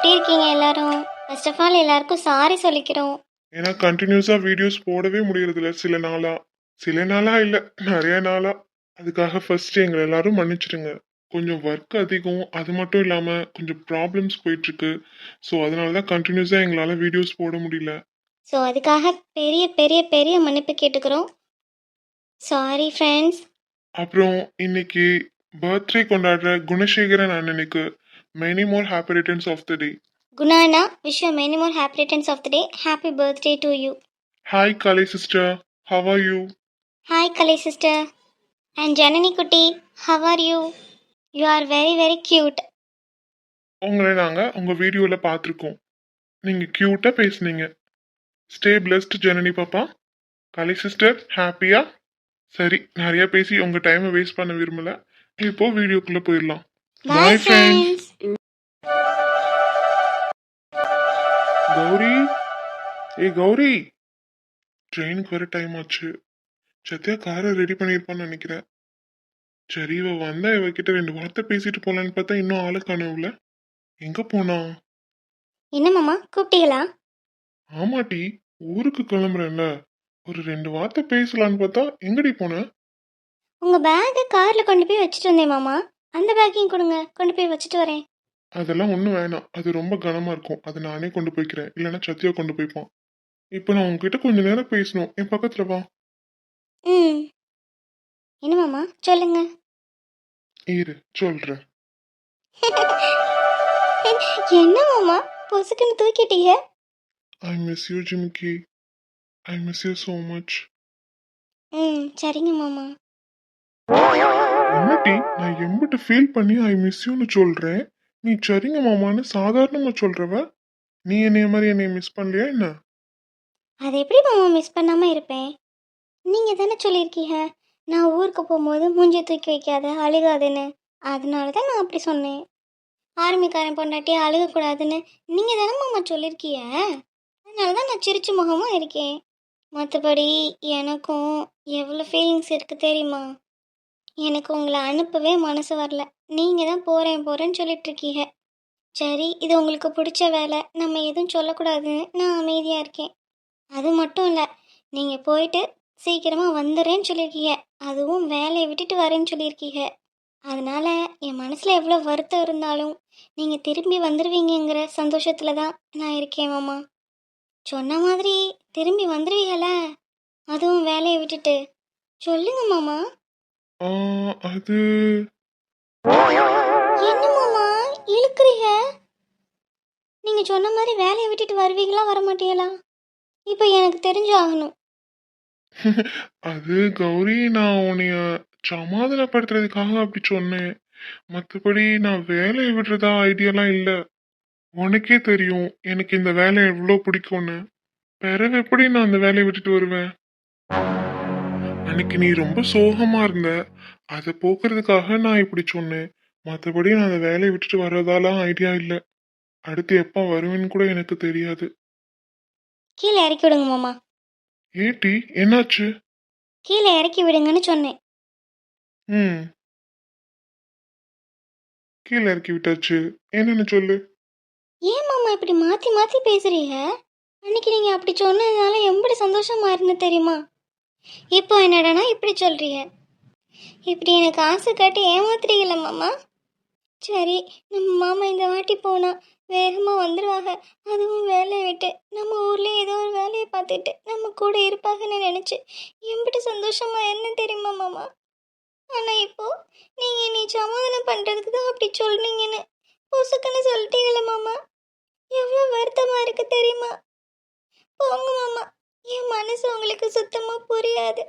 எப்படி இருக்கீங்க எல்லாரும்? ஃபர்ஸ்ட் ஆஃப் ஆல் எல்லாருக்கும் சாரி சொல்லிக்கிறோம். ஏன்னா கண்டினியூஸா வீடியோஸ் போடவே முடியறதில்ல. சில நாளா சில நாளா இல்ல நிறைய நாளா. அதுக்காக ஃபர்ஸ்ட் எங்களை எல்லாரும் மன்னிச்சிடுங்க. கொஞ்சம் ஒர்க் அதிகம். அது மட்டும் இல்லாம கொஞ்சம் ப்ராப்ளம்ஸ் போயிட்டு இருக்கு ஸோ அதனால தான் கண்டினியூஸா எங்களால வீடியோஸ் போட முடியல. ஸோ அதுக்காக பெரிய பெரிய பெரிய மன்னிப்பு கேட்டுக்கிறோம். சாரி ஃப்ரெண்ட்ஸ் அப்புறம் இன்னைக்கு பர்த்டே கொண்டாடுற குணசேகரன் அண்ணனுக்கு many more happy returns of the day குணானா wish you many more happy returns of the day happy birthday to you hi Kalai sister how are you hi Kalai sister and Janani குட்டி how are you you are very very cute உங்களை நாங்க உங்க வீடியோல பார்த்துருக்கோம். நீங்க கியூட்டா பேசுனீங்க. Stay blessed Janani பாப்பா கலை சிஸ்டர் ஹாப்பியா சரி நிறைய பேசி உங்க டைமை வேஸ்ட் பண்ண விரும்பல. இப்போ வீடியோக்குள்ள போயிடலாம். பாய். ஃப்ரெண்ட்ஸ் கௌரி ஏய் கௌரி ட்ரெயினுக்கு வர டைம் ஆச்சு. சத்யா காரை ரெடி பண்ணியிருப்பான்னு நினைக்கிறேன். சரி இவ வந்தா இவகிட்ட ரெண்டு வார்த்தை பேசிட்டு போலான்னு பார்த்தா இன்னும் ஆளு காணவில்ல எங்க போனா? என்ன மாமா கூப்பிட்டீங்களா? ஆமாட்டி ஊருக்கு கிளம்புறேன்ல. ஒரு ரெண்டு வார்த்தை பேசலான்னு பார்த்தா எங்கடி போன? உங்கள் பேக்கை காரில் கொண்டு போய் வச்சுட்டு வந்தேன் மாமா. அந்த பேக்கையும் கொடுங்க. கொண்டு போய் வச்சுட்டு வரேன். அதெல்லாம் ஒன்றும் வேணாம். அது ரொம்ப கனமா இருக்கும். அதை நானே கொண்டு போய்க்கிறேன். இல்லைன்னா சத்யா கொண்டு போய்ப்பான். இப்போ நான் உங்ககிட்ட கொஞ்ச நேரம் பேசணும். என் பக்கத்துல வா. ம். என்ன மாமா? சொல்லுங்க. இரு. சொல்றேன். என்ன மாமா? பொசுக்குன்னு தூக்கிட்டீங்க? I miss you Jimikki I miss you so much ம். சரிங்க மாமா. என்னடி நான் எம்பிட்டு ஃபீல் பண்ணி ஐ மிஸ் யூன்னு சொல்றேன். நீ சரிங்க மாமான்னு சாதாரணமா சொல்றவ? நீ என்னைய மாதிரி என்னைய மிஸ் பண்ணலையா என்ன? அதை எப்படி மாமா மிஸ் பண்ணாமல் இருப்பேன்? நீங்கள் தானே சொல்லியிருக்கீங்க நான் ஊருக்கு போகும்போது மூஞ்சியை தூக்கி வைக்காத அழுகாதுன்னு. அதனால தான் நான் அப்படி சொன்னேன். ஆர்மிக்காரன் பொண்டாட்டி அழுகக்கூடாதுன்னு நீங்கள் தானே மாமா சொல்லியிருக்கீங்க? அதனால தான் நான் சிரிச்ச முகமாக இருக்கேன். மற்றபடி எனக்கும் எவ்வளோ ஃபீலிங்ஸ் இருக்குது தெரியுமா? எனக்கு உங்களை அனுப்பவே மனசு வரல. நீங்கள் தான் போகிறேன் போகிறேன்னு சொல்லிட்டுருக்கீங்க சரி இது உங்களுக்கு பிடிச்ச வேலை. நம்ம எதுவும் சொல்லக்கூடாதுன்னு நான் அமைதியாக இருக்கேன். அது மட்டும் இல்லை நீங்கள் போயிட்டு சீக்கிரமாக வந்துடுறேன்னு சொல்லியிருக்கீங்க. அதுவும் வேலையை விட்டுட்டு வரேன்னு சொல்லியிருக்கீங்க. அதனால் என் மனசில் எவ்வளோ வருத்தம் இருந்தாலும் நீங்கள் திரும்பி வந்துடுவீங்கங்கிற சந்தோஷத்தில் தான் நான் இருக்கேன் மாமா. சொன்ன மாதிரி திரும்பி வந்துடுவீங்கள அதுவும் வேலையை விட்டுட்டு. சொல்லுங்க மாமா. ஆ, அது. என்ன மாமா? இழுக்கிறீங்க? நீங்கள் சொன்ன மாதிரி வேலையை விட்டுட்டு வருவீங்களா வர மாட்டீங்களா இப்போ எனக்கு தெரிஞ்சு ஆகணும் அது கௌரி நான் உன்னைய சமாதானப்படுத்துறதுக்காக அப்படி சொன்னேன். மற்றபடி நான் வேலையை விடுறதா ஐடியாலாம் இல்லை. உனக்கே தெரியும் எனக்கு இந்த வேலை எவ்வளோ பிடிக்கும்னு. பிறகு எப்படி நான் அந்த வேலையை விட்டுட்டு வருவேன்? அன்னைக்கு நீ ரொம்ப சோகமா இருந்த. அதை போக்குறதுக்காக நான் இப்படி சொன்னேன். மற்றபடி நான் அந்த வேலையை விட்டுட்டு வர்றதாலாம் ஐடியா இல்லை. அடுத்து எப்போ வருவேன்னு கூட எனக்கு தெரியாது. கீழே இறக்கி விடுங்க மாமா. ஏட்டி என்னாச்சு? கீழே இறக்கி விடுங்கன்னு சொன்னேன். ம். கீழே இறக்கி விட்டாச்சு. என்னன்னு சொல்லு? ஏன் மாமா இப்படி மாற்றி மாற்றி பேசுறீங்க? அன்னைக்கு நீங்கள் அப்படி சொன்னதுனால எப்படி சந்தோஷமா இருந்து தெரியுமா? இப்போ என்னடானா இப்படி சொல்றீங்க இப்படி எனக்கு ஆசை காட்டி ஏமாத்துறீங்கள மாமா? சரி நம்ம மாமா இந்த வாட்டி போனா வேகமாக வந்துடுவாங்க அதுவும் வேலையை விட்டு. நம்ம ஊர்ல ஏதோ ஒரு வேலையை பார்த்துட்டு நம்ம கூட இருப்பாங்கன்னு நினச்சி எம்பிட்டு சந்தோஷமா என்ன தெரியுமா மாமா? ஆனால் இப்போ நீங்கள் என்னை சமாதானம் பண்ணுறதுக்கு தான் அப்படி சொல்றீங்கன்னு பொசுக்குன்னு சொல்லிட்டீங்களே மாமா. எவ்வளோ வருத்தமா இருக்கு தெரியுமா? போங்க மாமா. என் மனசு உங்களுக்கு சுத்தமா புரியாது.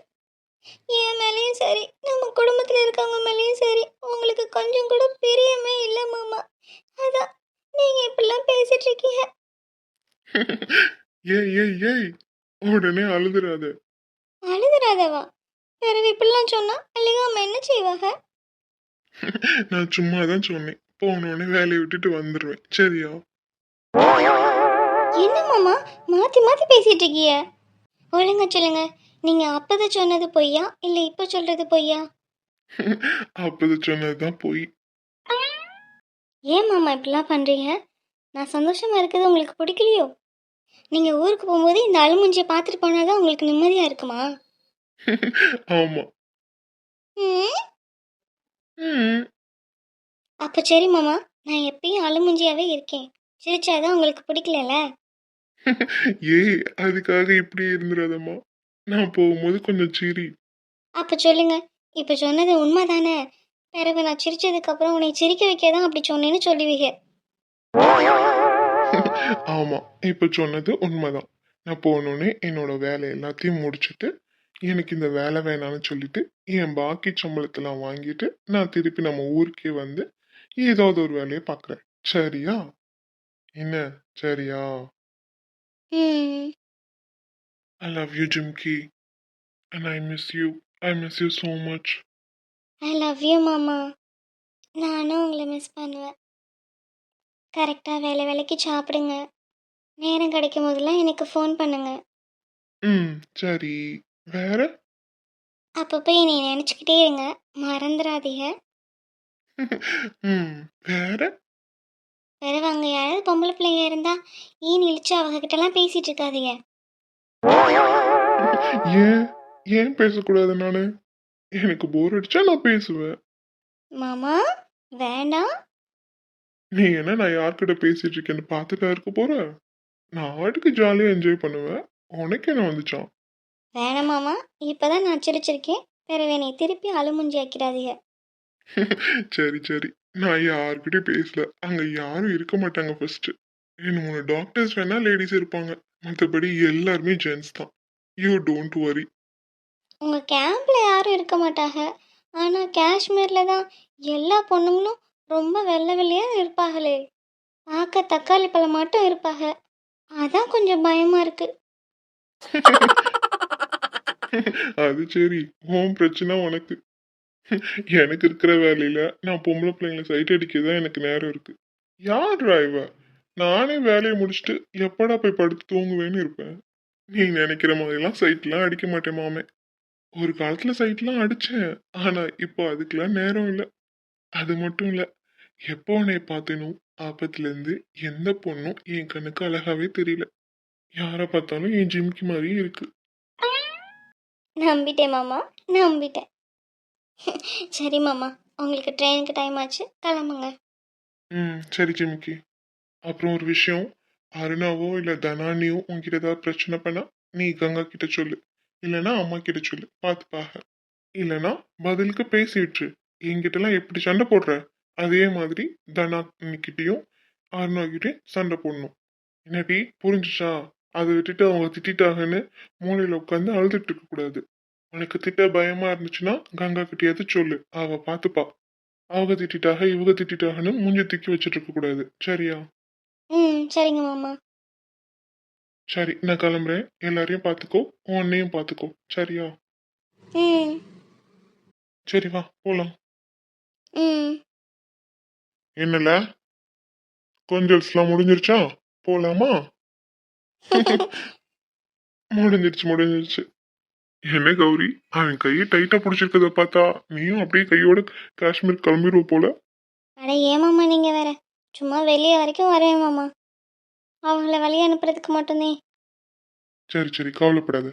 என் மேலேயும் சரி நம்ம குடும்பத்தில் இருக்கவங்க மேலேயும் சரி உங்களுக்கு கொஞ்சம் கூட பிரியமே இல்லை மாமா. அதான் நீங்க இப்படிலாம் பேசிட்டு இருக்கீங்க. ஏய் ஏய் ஏய் உடனே அழுதுறாத. அழுதுறாதவா? பிறகு இப்படிலாம் சொன்னா அழுகாம என்ன செய்வாங்க? நான் சும்மா தான் சொன்னேன் போனோடனே வேலையை விட்டுட்டு வந்துடுவேன் சரியா? என்ன மாமா? மாத்தி மாத்தி பேசிட்டு இருக்கீங்க ஒழுங்கா சொல்லுங்க. நீங்க அப்பதான் சொன்னது பொய்யா? இல்ல இப்ப சொல்றது பொய்யா? அப்போது சொன்னதுதான் போய். ஏன் மாமா இப்படிலாம் பண்றீங்க? நான் சந்தோஷமா இருக்கிறது உங்களுக்கு பிடிக்கலையோ? நீங்கள் ஊருக்கு போகும்போது இந்த அழுமூஞ்சியை பார்த்துட்டு போனால் தான் உங்களுக்கு நிம்மதியாக இருக்குமா? ஆமா. அப்போ சரி மாமா நான் எப்பயும் அழுமூஞ்சியாகவே இருக்கேன். சிரிச்சாதான் உங்களுக்கு பிடிக்கலல்ல ஏய் அதுக்காக இப்படி இருந்துடாதம்மா. நான் போகும்போது கொஞ்சம் சிரி. அப்போ சொல்லுங்க. இப்போ சொன்னது உண்மை தானே பிறகு நான் சிரிச்சதுக்கப்புறம் உன்னை சிரிக்க வைக்க தான் அப்படி சொன்னேன்னு சொல்லுவீங்க. ஆமா இப்ப சொன்னது உண்மைதான். நான் போனோடனே என்னோட வேலை எல்லாத்தையும் முடிச்சுட்டு எனக்கு இந்த வேலை வேணாம்னு சொல்லிட்டு என் பாக்கி சம்பளத்தெல்லாம் வாங்கிட்டு நான் திருப்பி நம்ம ஊருக்கே வந்து ஏதாவது ஒரு வேலையை பார்க்குறேன் சரியா? என்ன? சரியா? ம் I love you Jimikki and I miss you I miss you so much I love you மாமா நானும் உங்களை மிஸ் பண்ணுவேன். கரெக்டாக வேலை வேலைக்கு சாப்பிடுங்க. நேரம் கிடைக்கும் போதெல்லாம் எனக்கு ஃபோன் பண்ணுங்க. ம் சரி. வேற? அப்பப்போ என்னை நினச்சிக்கிட்டே இருங்க. மறந்துடாதீங்க. ம் வேற? பிறகு அங்கே யாராவது பொம்பளை பிள்ளைங்க இருந்தால் ஈன் இழிச்சு அவங்க கிட்டலாம் பேசிட்டு இருக்காதீங்க? ஏன்? ஏன் பேசக்கூடாது நானு? எனக்கு போர் அடிச்சா நான் பேசுவேன். மாமா வேண்டாம். நீ என்ன நான் யார்கிட்ட பேசிட்டு இருக்கேன்னு பார்த்துட்டா இருக்க போற? நான் வாட்டுக்கு ஜாலியா என்ஜாய் பண்ணுவேன். உனக்கு என்ன வந்துச்சான் வேணாம் மாமா. இப்போதான் நான் சிரிச்சிருக்கேன். பிறகு என்னை திருப்பி அழுமுஞ்சி ஆக்கிடாதீங்க. சரி சரி. நான் யார்கிட்டயும் பேசல. அங்க யாரும் இருக்க மாட்டாங்க ஃபர்ஸ்ட் ரெண்டு மூணு டாக்டர்ஸ் வேணா லேடிஸ் இருப்பாங்க. மற்றபடி எல்லாருமே ஜென்ஸ் தான். யூ டோன்ட் வரி உங்கள் கேம்பில் யாரும் இருக்க மாட்டாங்க. ஆனால் காஷ்மீரில் தான் எல்லா பொண்ணுங்களும் ரொம்ப வெள்ளை வெள்ளையாக இருப்பாங்களே. பார்க்க தக்காளி பழம் மட்டும் இருப்பாங்க. அதான் கொஞ்சம் பயமாக இருக்கு. அது சரி உன் பிரச்சனை உனக்கு. எனக்கு இருக்கிற வேலையில நான் பொம்பளை பிள்ளைங்களை சைட் அடிக்க தான் எனக்கு நேரம் இருக்கு. யார் டிரைவர் நானே வேலையை முடிச்சுட்டு எப்படா போய் படுத்து தூங்குவேன்னு இருப்பேன். நீ நினைக்கிற மாதிரிலாம் சைட்லாம் அடிக்க மாட்டேன் மாமே. ஒரு காலத்துல சைட்லாம் அடிச்சேன். ஆனா இப்போ அதுக்கெல்லாம் நேரம் இல்லை. அது மட்டும் இல்லை எப்போ உன்னை பார்த்தேனோ ஆபத்துலேருந்து எந்த பொண்ணும் என் கண்ணுக்கு அழகாவே தெரியல. யாரை பார்த்தாலும் என் ஜிம்கி மாதிரியே இருக்கு. நம்பிட்டேன் மாமா நம்பிட்டேன். சரி மாமா. உங்களுக்கு ட்ரெயினுக்கு டைம் ஆச்சு. கிளம்புங்க. ம் சரி ஜிமிக்கி. அப்புறம் ஒரு விஷயம். அருணாவோ இல்லை தனானியோ உங்ககிட்ட ஏதாவது பிரச்சனை பண்ணா நீ கங்கா கிட்ட சொல்லு. இல்லைன்னா அம்மா கிட்ட சொல்லு. பார்த்துப்பாக. இல்லைன்னா பதிலுக்கு பேசிட்டு என்கிட்டலாம் எப்படி சண்டை போடுற? அதே மாதிரி தனாக்கிட்டையும் கிட்டயும் சண்டை போடணும். என்னடி புரிஞ்சுச்சா? அதை விட்டுட்டு அவங்க திட்டிட்டாங்கன்னு மூலையில் உட்காந்து அழுதுட்டு இருக்கக்கூடாது உனக்கு திட்ட பயமா இருந்துச்சுன்னா கங்கா கிட்டயாவது சொல்லு. அவ பார்த்துப்பா அவங்க திட்டிட்டாக இவங்க திட்டிட்டாகன்னு மூஞ்சி தூக்கி வச்சுட்டு இருக்க கூடாது. சரியா? ம் சரிங்க மாமா. சரி நான் கிளம்புறேன். எல்லாரையும் பார்த்துக்கோ உன்னையும் பார்த்துக்கோ சரியா? ம். சரி வா போலாம். ம். என்னல? கொஞ்சல்ஸ்லாம் முடிஞ்சிருச்சா? போலாமா? முடிஞ்சிருச்சு முடிஞ்சிருச்சு. என்ன கௌரி? அவன் கையை டைட்டா பிடிச்சிருக்கத பார்த்தா நீயும் அப்படியே கையோட காஷ்மீர் கிளம்பிடுவ போல. அட ஏமாம்மா நீங்கள் வேற? சும்மா வெளியே வரைக்கும் வரேன் மாமா. அவங்கள வழி அனுப்புறதுக்கு மட்டும்தான் சரி சரி கவலைப்படாத.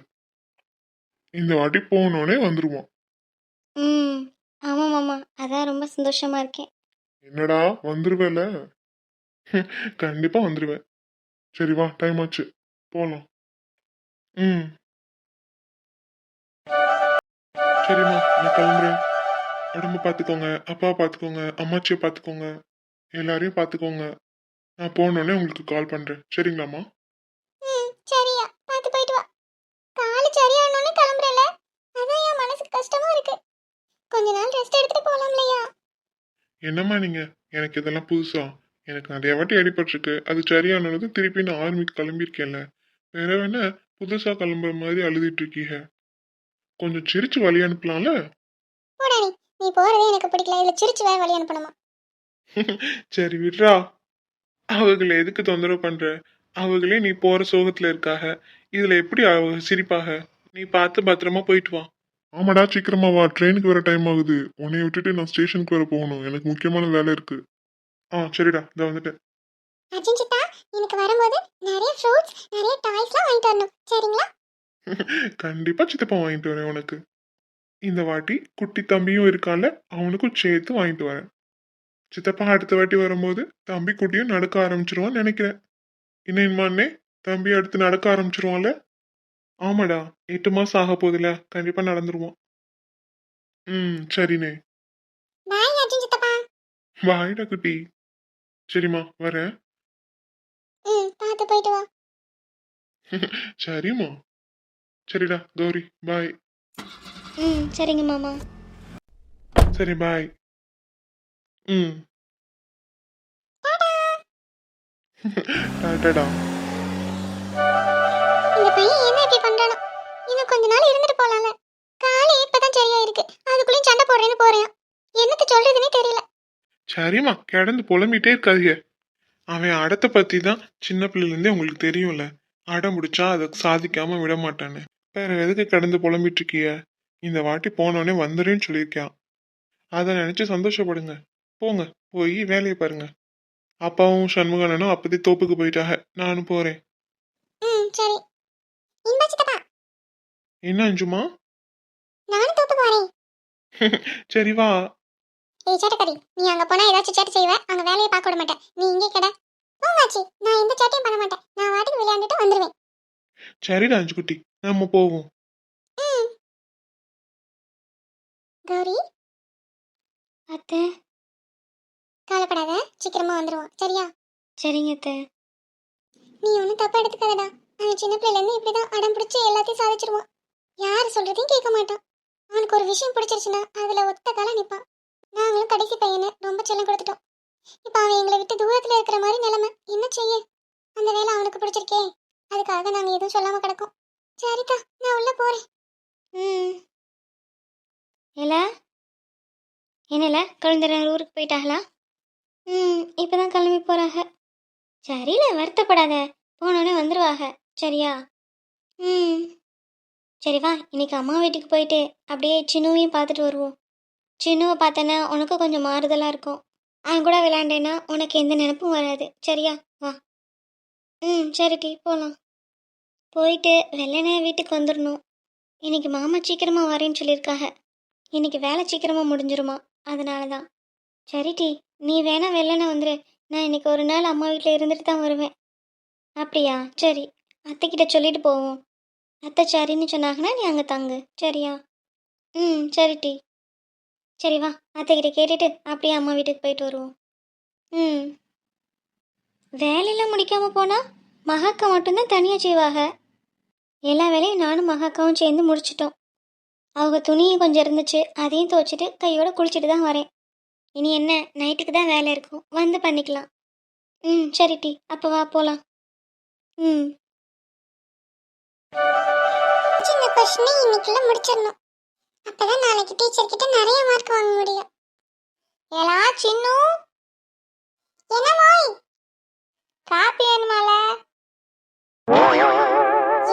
இந்த வாட்டி போனோடனே வந்துருவான் ம் ஆமாம் மாமா. அதான் ரொம்ப சந்தோஷமா இருக்கேன் என்னடா வந்துருவேல? கண்டிப்பா வந்துருவேன். சரி வா டைம் ஆச்சு. போலாம். ம். சரிம்மா நான் கிளம்புறேன். உடம்பு பார்த்துக்கோங்க அப்பா பார்த்துக்கோங்க அம்மாச்சியை பார்த்துக்கோங்க எல்லாரையும் பார்த்துக்கோங்க நான் போனோடனே உங்களுக்கு கால் பண்றேன். சரிங்களாம்மா? சரியா. பார்த்து போயிட்டு வா. காலு சரியானோன்னு கிளம்புறல. அதான் என் மனசுக்கு கஷ்டமா இருக்கு. கொஞ்ச நாள் ரெஸ்ட் எடுத்துட்டு போலாம் இல்லையா என்னம்மா நீங்க? எனக்கு இதெல்லாம் புதுசா. எனக்கு நிறைய வாட்டி அடிபட்டிருக்கு. அது சரியானது திருப்பி நான் ஆர்மிக்கு கிளம்பியிருக்கேன்ல. வேற வேணா புதுசா கிளம்புற மாதிரி அழுதுட்டு இருக்கீங்க. கொஞ்சம் சிரிச்சு வழி அனுப்பலாம்ல? போடா நீ. நீ போறதே எனக்கு பிடிக்கல. இதுல சிரிச்சு வேற வழி அனுப்பணுமா? சரி விட்றா. அவங்கள எதுக்கு தொந்தரவு பண்ற? அவங்களே நீ போற சோகத்துல இருக்காக. இதுல எப்படி அவங்க சிரிப்பாக? நீ பார்த்து பத்திரமா போயிட்டு வா. ஆமாடா சீக்கிரமா வா. ட்ரெயினுக்கு வர டைம் ஆகுது. உன்னை விட்டுட்டு நான் ஸ்டேஷனுக்கு வர போகணும். எனக்கு முக்கியமான வேலை இருக்கு. ஆ சரிடா. இதை வந்துட்டேன். அர்ஜுன் சித்தா எனக்கு வரும்போது நிறைய ஃப்ரூட்ஸ் நிறைய டாய்ஸ்லாம் வாங்கிட்டு வரணும். சரிங்களா? கண்டிப்பா சித்தப்பா வாங்கிட்டு வரேன் உனக்கு. இந்த வாட்டி குட்டி தம்பியும் இருக்கான்ல அவனுக்கும் சேர்த்து வாங்கிட்டு வரேன். சித்தப்பா அடுத்த வாட்டி வரும்போது தம்பி குட்டியும் நடக்க ஆரம்பிச்சிருவான்னு நினைக்கிறேன். இன்னும் தம்பி அடுத்து நடக்க ஆரம்பிச்சிருவான்ல? ஆமாடா எட்டு மாசம் ஆக போகுதுல கண்டிப்பா நடந்துருவான். ம் சரிண்ணே. பாய்டா குட்டி. சரிம்மா வரேன். சரிம்மா. சரிடா கௌரி பாய் ம் சரிங்க மாமா. சரி பாய் ம். டாடாடா இந்த பையன் என்ன இப்படி பண்றானோ? இன்னும் கொஞ்ச நாள் இருந்துட்டு போலாம்ல. காலே இப்பதான் சரியா இருக்கு அதுக்குள்ளேயும் சண்டை போடுறேன்னு போறேன். என்னத்த சொல்றதுன்னே தெரியல. சரிம்மா கிடந்து புலம்பிட்டே இருக்காதீங்க. அவன் அடத்தை பத்தி தான் சின்ன பிள்ளைலேருந்தே உங்களுக்கு தெரியும்ல. அடம் முடிச்சா அதை சாதிக்காம விட மாட்டான்னு வேற எதுக்கு கிடந்து புலம்பிட்டு இருக்கிய இந்த வாட்டி போனோடனே வந்துடுன்னு சொல்லியிருக்கான். அதை நினைச்சு சந்தோஷப்படுங்க. போங்க போய் வேலையை பாருங்க. அப்பாவும் சண்முகனனும் அப்பதே தோப்புக்கு போயிட்டாக நானும் போறேன். என்ன அஞ்சுமா? சரி வா. ஏய் சேட்டக்கறி நீ அங்க போனா ஏதாச்சும் சேட்டை செய்வ? அங்க வேலையை பார்க்க விட மாட்டேன். நீ இங்கே கிட. போங்காச்சி நான் எந்த சேட்டையும் பண்ண மாட்டேன். நான் வாட்டுக்கு விளையாண்டுட்டு வந்துருவேன். சரிடா அஞ்சுக்குட்டி நம்ம போவோம் ம் கௌரி அத்தை. கவலைப்படாத சீக்கிரமா வந்துருவோம். சரியா? சரிங்க அத்தை. நீ ஒன்றும் தப்பா எடுத்துக்காதடா. அவன் சின்ன பிள்ளைலேருந்து இப்படிதான் அடம் பிடிச்சி எல்லாத்தையும் சாதிச்சிருவான் யார் சொல்றதையும் கேட்க மாட்டான். அவனுக்கு ஒரு விஷயம் பிடிச்சிருச்சுன்னா அதுல ஒத்த கால நிப்பான். நாங்களும் கடைசி பையனை ரொம்ப செல்லம் கொடுத்துட்டோம். இப்போ அவன் எங்களை விட்டு தூரத்துல இருக்கிற மாதிரி நிலைமை. என்ன செய்ய? அந்த வேலை அவனுக்கு பிடிச்சிருக்கே. அதுக்காக நாங்க எதுவும் சொல்லாம கிடக்கோம். சரிக்கா நான் உள்ள போறேன். ம். இல்ல என்னல? குழந்தைங்க ஊருக்கு போயிட்டாங்களா ம் இப்பதான் கிளம்பி போறாங்க சரியில்ல வருத்தப்படாத. போனோடனே வந்துருவாங்க சரியா? ம். சரி வா இன்னைக்கு அம்மா வீட்டுக்கு போயிட்டு அப்படியே சின்னுவையும் பார்த்துட்டு வருவோம். சின்னுவை பார்த்தேன்னா உனக்கு கொஞ்சம் மாறுதலாக இருக்கும். அவன் கூட விளையாண்டேன்னா உனக்கு எந்த நினப்பும் வராது. சரியா? வா. ம் சரிட்டி போகலாம் போயிட்டு வெள்ளனே வீட்டுக்கு வந்துடணும் இன்னைக்கு மாமா சீக்கிரமாக வரேன்னு சொல்லியிருக்காங்க இன்னைக்கு வேலை சீக்கிரமாக முடிஞ்சிருமா? அதனால தான் சரிட்டி நீ வேணா வெள்ளனே வந்துரு. நான் இன்னைக்கு ஒரு நாள் அம்மா வீட்டில் இருந்துட்டு தான் வருவேன். அப்படியா? சரி அத்தைக்கிட்ட சொல்லிட்டு போவோம். அத்தை சரின்னு சொன்னாங்கன்னா நீ அங்கே தங்கு. சரியா? ம் சரிட்டி சரி வா அத்தைக்கிட்ட கேட்டுட்டு அப்படியே அம்மா வீட்டுக்கு போயிட்டு வருவோம். ம். வேலையெல்லாம் முடிக்காமல் போனால் மகாக்கா மட்டும்தான் தனியாக செய்வாங்க எல்லா வேலையும் நானும் மகாக்காவும் சேர்ந்து முடிச்சிட்டோம். அவங்க துணியும் கொஞ்சம் இருந்துச்சு அதையும் துவைச்சிட்டு கையோட குளிச்சுட்டு தான் வரேன். இனி என்ன நைட்டுக்கு தான் வேலை இருக்கும். வந்து பண்ணிக்கலாம். ம் சரி டி. அப்போ வா போகலாம் ம். சின்ன கொஷினை இன்னைக்குள்ள முடிச்சிடணும். அப்பதான் நாளைக்கு டீச்சர் கிட்ட நிறைய மார்க் வாங்க முடியும். ஏலா சின்னு? என்ன மாய்? காப்பி வேணுமால?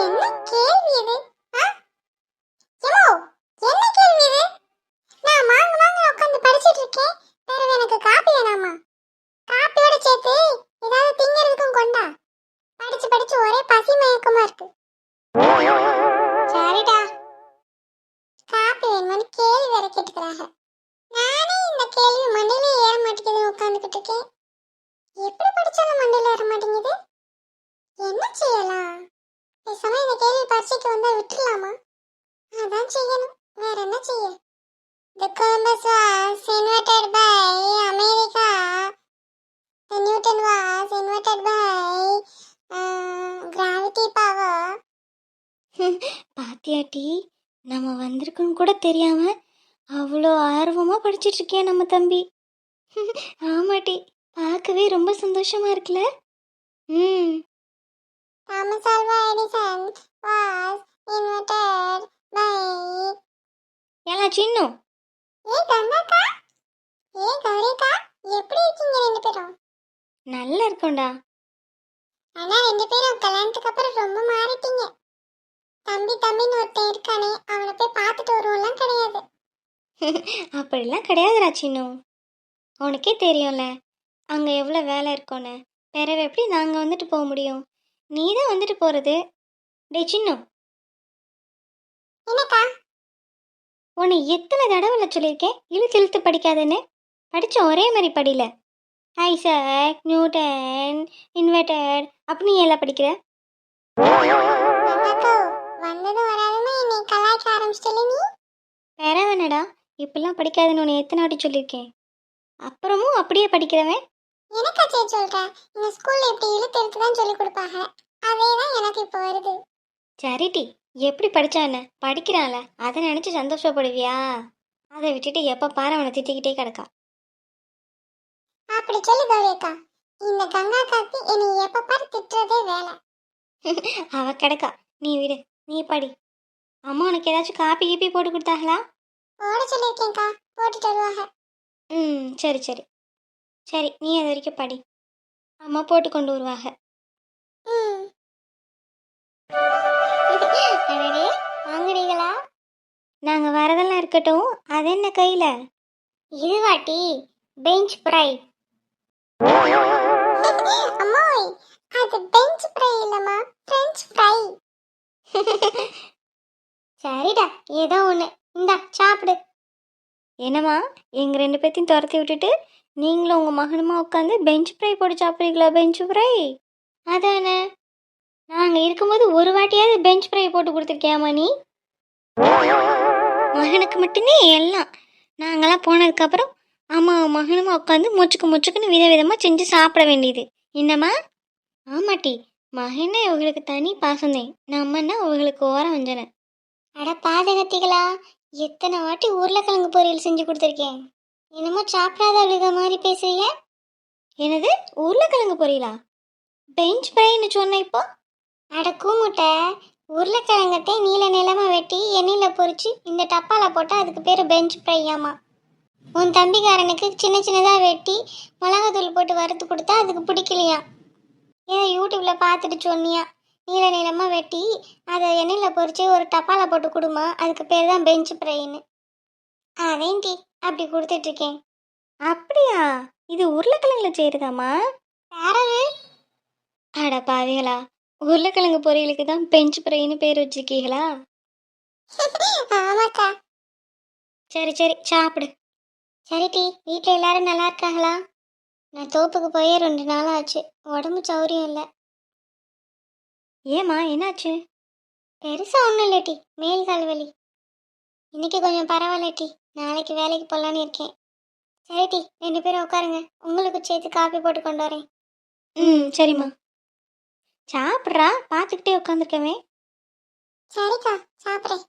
என்ன Columbus was invented by America. The Newton was invented by uh, gravity power. பாத்தியாட்டி நம்ம வந்திருக்கோன்னு கூட தெரியாம அவ்வளோ ஆர்வமா படிச்சிட்டு இருக்கேன் நம்ம தம்பி. ஆமாட்டி பார்க்கவே ரொம்ப சந்தோஷமா இருக்குல்ல? ம். Thomas Alva Edison was invented by ஏலா சின்னு. ஏ கண்ணாக்கா ஏ கௌரிக்கா எப்படி இருக்கீங்க ரெண்டு பேரும்? நல்லா இருக்கோம்டா. ஆனா ரெண்டு பேரும் கல்யாணத்துக்கு அப்புறம் ரொம்ப மாறிட்டீங்க. தம்பி தம்பின்னு ஒருத்தன் இருக்கானே அவனை போய் பார்த்துட்டு வருவோம்லாம் கிடையாது. அப்படிலாம் கிடையாதுடா சின்னு. உனக்கே தெரியும்ல அங்கே எவ்வளோ வேலை இருக்கும்னு. பிறவு எப்படி நாங்கள் வந்துட்டு போக முடியும்? நீ தான் வந்துட்டு போகிறது டே சின்னம் என்னக்கா? உன்னை எத்தனை தடவை சொல்லியிருக்கேன் இழுத்து இழுத்து படிக்காதேன்னு? படித்த ஒரே மாதிரி படியில. ஐசக் நியூட்டன் இன்வெர்டர் அப்படி நீ எல்லாம் படிக்கிற? வேற வேணடா இப்படிலாம் படிக்காதுன்னு உன்னை எத்தனை வாட்டி சொல்லியிருக்கேன் அப்புறமும் அப்படியே படிக்கிறவன்? எனக்காச்சே சொல்றேன் இந்த ஸ்கூல்ல இப்படி இழுத்து இழுத்து தான் சொல்லி கொடுப்பாங்க. அதே தான் எனக்கு இப்போ வருது. சரிட்டி எப்படி படிச்சா என்ன? படிக்கிறான்ல. அதை நினச்சி சந்தோஷப்படுவியா? அதை விட்டுட்டு எப்போ பாரு அவனை திட்டிக்கிட்டே கிடக்கா அப்படி சொல்லு கௌரி அக்கா இந்த கங்கா காப்பி என்னை எப்ப பாரு திட்டுறதே வேலை. அவ கிடக்கா. நீ விடு. நீ படி. அம்மா உனக்கு ஏதாச்சும் காப்பி கீப்பி போட்டு கொடுத்தாங்களா? போட சொல்லியிருக்கேன்க்கா. போட்டுட்டு வருவாங்க. ம் சரி சரி. சரி நீ அது வரைக்கும் படி. அம்மா போட்டு கொண்டு வருவாங்க. அடடே வாங்குறீங்களா நாங்கள் வரதெல்லாம் இருக்கட்டும். அது என்ன கையில்? இதுவாட்டி பெஞ்ச் ஃப்ரை அம்மாய் அது பெஞ்ச் ஃப்ரை இல்லம்மா ஃப்ரெஞ்ச் ஃப்ரை சரிடா ஏதோ ஒன்று இந்தா சாப்பிடு. என்னம்மா எங்கள் ரெண்டு பேர்த்தையும் துரத்தி விட்டுட்டு நீங்களும் உங்கள் மகனுமா உட்காந்து பெஞ்ச் ஃப்ரை போட்டு சாப்பிட்றீங்களா பெஞ்ச் ஃப்ரை அதானே? நாங்கள் இருக்கும்போது ஒரு வாட்டியாவது பெஞ்ச் ஃப்ரை போட்டு கொடுத்துருக்கியாமா நீ மகனுக்கு மட்டுமே எல்லாம். நாங்களாம் போனதுக்கப்புறம் அம்மா மகனுமா உட்காந்து முச்சுக்கு முச்சுக்குன்னு விதவிதமாக செஞ்சு சாப்பிட வேண்டியது. என்னம்மா? ஆமாட்டி மகனே இவங்களுக்கு தனி பாசந்தேன் நம்மன்னா இவங்களுக்கு ஓரம் வஞ்சனை? அட பாதகத்திகளா எத்தனை வாட்டி உருளைக்கிழங்கு பொரியல் செஞ்சு கொடுத்துருக்கேன். என்னமோ சாப்பிடாத அழுக மாதிரி பேசுறீங்க என்னது உருளைக்கிழங்கு பொரியலா? பெஞ்ச் ஃப்ரைன்னு சொன்ன இப்போ? அட கூமுட்டை உருளைக்கிழங்கத்தை நீல நிலமா வெட்டி எண்ணெயில் பொரிச்சு இந்த டப்பால போட்டால் அதுக்கு பேர் பெஞ்ச் ஃப்ரையாமா உன் தம்பிக்காரனுக்கு சின்ன சின்னதாக வெட்டி மிளகாத்தூள் போட்டு வறுத்து கொடுத்தா அதுக்கு பிடிக்கலையா? ஏதோ யூடியூப்பில் பார்த்துட்டு சொன்னியா நீல நீளமாக வெட்டி அதை எண்ணெயில் பொரிச்சு ஒரு டப்பால போட்டு கொடுமா அதுக்கு பேர் தான் பெஞ்ச் ஃப்ரைன்னு அதேன்டி அப்படி கொடுத்துட்ருக்கேன் அப்படியா? இது உருளைக்கிழங்குல செய்கிறதாம்மா யாரது? அட பாவிகளா உருளைக்கிழங்கு பொரியலுக்கு தான் பெஞ்ச் ஃப்ரைன்னு பேர் வச்சிருக்கீங்களா? ஆமாக்கா. சரி சரி சாப்பிடு. சரி டி வீட்டில் எல்லாரும் நல்லா இருக்காங்களா? நான் தோப்புக்கு போயே ரெண்டு நாள் ஆச்சு உடம்பு சௌரியம் இல்லை. ஏம்மா என்னாச்சு? பெருசா ஒன்றும் இல்லை டி மேல் கால் வலி. இன்னைக்கு கொஞ்சம் பரவாயில்ல டி நாளைக்கு வேலைக்கு போகலான்னு இருக்கேன். சரி டி ரெண்டு பேரும் உட்காருங்க உங்களுக்கு சேர்த்து காப்பி போட்டு கொண்டு வரேன். ம் சரிம்மா. சாப்பிட்றா? பார்த்துக்கிட்டே உட்காந்துருக்கவே. சரிக்கா சாப்பிட்றேன்